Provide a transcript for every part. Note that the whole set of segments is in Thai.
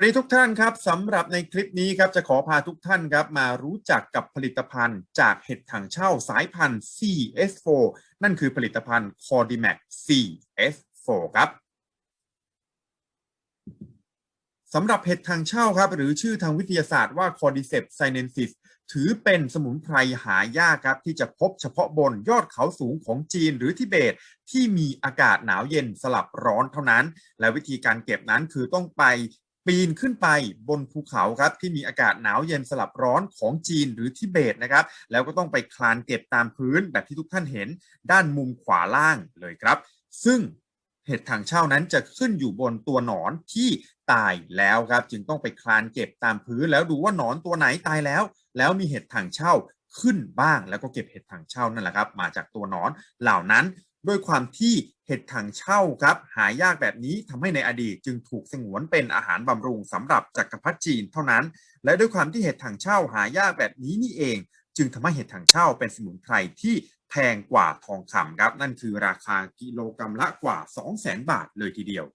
สวัสดีทุกท่านครับสำหรับในคลิปนี้ครับจะขอพาทุกท่านครับมารู้จักกับผลิตภัณฑ์จากเห็ดถังเช่าสายพันธุ์ CS4 นั่นคือผลิตภัณฑ์ Cordymac CS4 ครับสำหรับเห็ดทางเช่าครับ หรือชื่อทางวิทยาศาสตร์ว่า Cordyceps sinensis ถือเป็นสมุนไพรหายากครับ ที่จะพบเฉพาะบนยอดเขาสูงของจีนหรือทิเบต ที่มีอากาศหนาวเย็นสลับร้อนเท่านั้น และวิธีการเก็บนั้นคือต้องไป ปีนขึ้นไปบนภูเขาครับที่มีอากาศหนาวเย็นสลับร้อนของจีนหรือทิเบตนะครับ แล้วก็ต้องไปคลานเก็บตามพื้นแบบที่ทุกท่านเห็นด้านมุมขวาล่างเลยครับ ซึ่งเห็ดถังเช่านั้นจะขึ้นอยู่บนตัวหนอนที่ตายแล้วครับ จึงต้องไปคลานเก็บตามพื้น แล้วดูว่าหนอนตัวไหนตายแล้ว แล้วมีเห็ดถังเช่าขึ้นบ้างแล้วก็เก็บเห็ดถังเช่านั่นแหละครับ มาจากตัวหนอนเหล่านั้น ด้วยความที่เห็ดถังเช่าครับ หายากแบบนี้ทำให้ในอดีตจึงถูกสงวนเป็นอาหารบำรุงสำหรับจักรพรรดิจีนเท่านั้น และด้วยความที่เห็ดถังเช่าหายากแบบนี้นี่เอง จึงทำให้เห็ดถังเช่าเป็นสมุนไพรที่แพงกว่าทองคำครับ นั่นคือราคากิโลกรรัมละกว่า 200,000 บาทเลยทีเดียว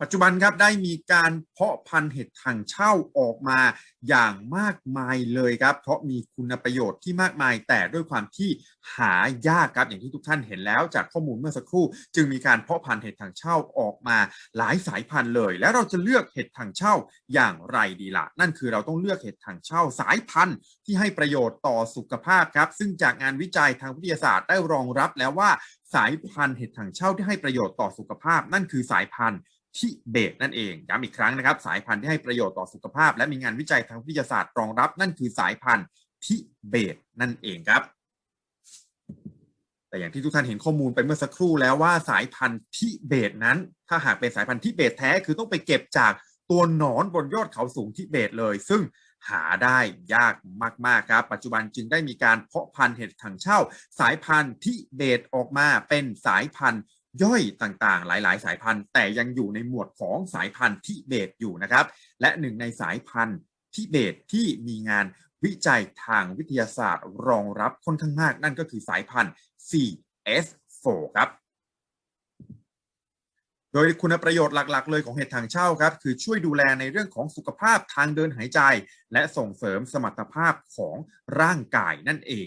ปัจจุบันครับได้มีการเพาะพันธุ์เห็ดถังเช่าออกมาอย่างมากมายเลยครับ เพราะมีคุณประโยชน์ที่มากมาย แต่ด้วยความที่หายากครับอย่างที่ทุกท่านเห็นแล้วจากข้อมูลเมื่อสักครู่ จึงมีการเพาะพันธุ์เห็ดถังเช่าออกมาหลายสายพันธุ์เลย แล้วเราจะเลือกเห็ดถังเช่าอย่างไรดีละ่ะนั่นคือเราต้องเลือกเห็ดถังเช่าสายพันธุ์ที่ให้ประโยชน์ต่อสุขภาพครับ ซึ่งจากงานวิจัยทางวิทยาศาสตร์ได้รองรับแล้วว่าสายพันธุ์เห็ดถังเช่าที่ให้ประโยชน์ต่อสุขภาพ นั่นคือสายพันธุ์ ทิเบตนั่นเองย้ำอีกครั้งนะครับ สายพันธุ์ที่ให้ประโยชน์ต่อสุขภาพ และมีงานวิจัยทางวิทยาศาสตร์รองรับ นั่นคือสายพันธุ์ทิเบตนั่นเองครับ แต่อย่างที่ทุกท่านเห็นข้อมูลไปเมื่อสักครู่แล้วว่าสายพันธุ์ทิเบตนั้น ถ้าหากเป็นสายพันธุ์ทิเบตแท้คือต้องไปเก็บจากตัวหนอนบนยอดเขาสูงทิเบตเลย ซึ่งหาได้ยากมากๆครับ ปัจจุบันจึงได้มีการเพาะพันธุ์เห็ดถังเช่า สายพันธุ์ทิเบตออกมาเป็นสายพันธุ์ ย่อยต่างๆ หลาย ๆ สายพันธุ์ แต่ยังอยู่ในหมวดของสายพันธุ์ทิเบตอยู่นะครับ และหนึ่งในสายพันธุ์ทิเบตที่มีงานวิจัยทางวิทยาศาสตร์รองรับค่อนข้างมาก นั่นก็คือสายพันธุ์ CS4 ครับโดยคุณประโยชน์หลัก ๆ เลยของเห็ดถังเช่าครับ คือช่วยดูแลในเรื่องของสุขภาพทางเดินหายใจ และส่งเสริมสมรรถภาพของร่างกายนั่นเอง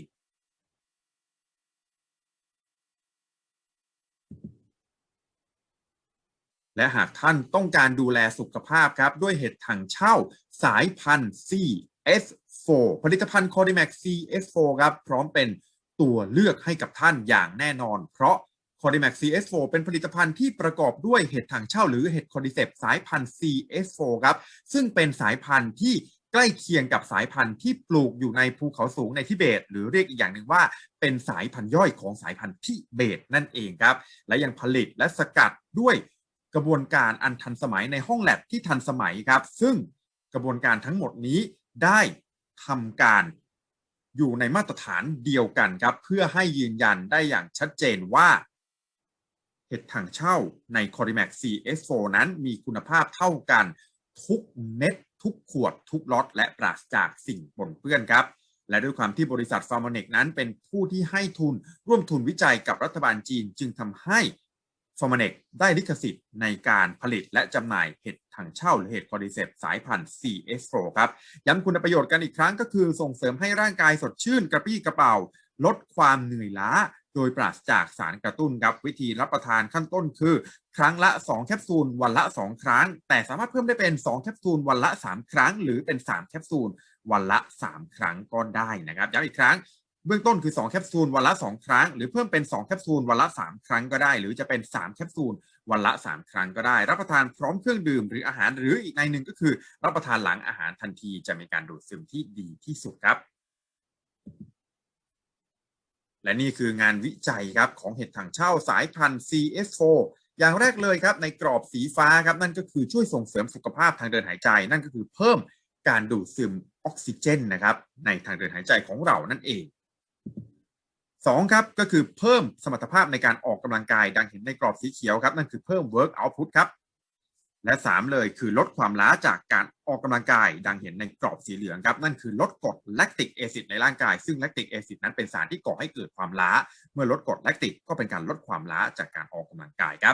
และหากท่านต้องการดูแลสุขภาพครับด้วยเห็ดถังเช่าสายพันธุ์ CS4 ผลิตภัณฑ์ Codimax CS4 ครับพร้อมเป็นตัวเลือกให้กับท่านอย่างแน่นอน เพราะ Codimax CS4 เป็นผลิตภัณฑ์ที่ประกอบด้วยเห็ดถังเช่าหรือเห็ดคอดิเซปสายพันธุ์ CS4 ครับซึ่งเป็นสายพันธุ์ที่ใกล้เคียงกับสายพันธุ์ที่ปลูกอยู่ในภูเขาสูงในทิเบต หรือเรียกอีกอย่างหนึ่งว่าเป็นสายพันธุ์ย่อยของสายพันธุ์ทิเบตนั่นเองครับ และยังผลิตและสกัดด้วย กระบวนการอันทันสมัยในห้องแลบที่ทันสมัยครับ ซึ่งกระบวนการทั้งหมดนี้ได้ทำการอยู่ในมาตรฐานเดียวกันครับ เพื่อให้ยืนยันได้อย่างชัดเจนว่า เห็ดถังเช่าใน Corimax CS4 นั้นมีคุณภาพเท่ากันทุกเม็ด ทุกขวด ทุกล็อตและปราศจากสิ่งปนเปื้อนครับ และด้วยความที่บริษัทฟาร์มเนกนั้นเป็นผู้ที่ให้ทุนร่วมทุนวิจัยกับรัฐบาลจีนจึงทำให้ ฟอร์มเนกได้ลิขสิทธิ์ในการผลิตและจำหน่ายเห็ดถังเช่าหรือเห็ดคอดิเซปสายพันธุ์ CS4 ครับ ย้ำคุณประโยชน์กันอีกครั้งก็คือส่งเสริมให้ร่างกายสดชื่นกระปี้กระเป๋า ลดความเหนื่อยล้า โดยปราศจากสารกระตุ้นครับ วิธีรับประทานขั้นต้นคือ ครั้งละ 2 แคปซูล วันละ 2 ครั้ง แต่สามารถเพิ่มได้เป็น 2 แคปซูล วันละ 3 ครั้ง หรือเป็น 3 แคปซูล วันละ 3 ครั้งก็ได้นะครับย้ำอีกครั้ง เบื้องต้นคือ 2 แคปซูลวันละ 2 ครั้ง หรือเพิ่มเป็น 2 แคปซูลวันละ 3 ครั้งก็ได้ หรือจะเป็น 3 แคปซูลวันละ 3 ครั้งก็ได้ รับประทานพร้อมเครื่องดื่มหรืออาหารหรืออีกในหนึ่งก็คือ รับประทานหลังอาหารทันทีจะมีการดูดซึมที่ดีที่สุดครับ และนี่คืองานวิจัยครับของเห็ดถังเช่าสายพันธุ์ CS4 อย่างแรกเลยครับในกรอบสีฟ้าครับนั่นก็คือช่วยส่งเสริมสุขภาพทางเดินหายใจ นั่นก็คือเพิ่มการดูดซึมออกซิเจนนะครับในทางเดินหายใจของเรานั่นเอง สองครับก็คือเพิ่มสมรรถภาพในการออกกำลังกาย ดังเห็นในกรอบสีเขียวครับ นั่นคือเพิ่ม work output ครับ และ 3 เลยคือลดความล้าจากการออกกำลังกาย ดังเห็นในกรอบสีเหลืองครับ นั่นคือลดกรดแลคติกแอซิดในร่างกาย ซึ่งแลคติกแอซิดนั้นเป็นสารที่ก่อให้เกิดความล้า เมื่อลดกรดแลคติกก็เป็นการลดความล้าจากการออกกำลังกายครับ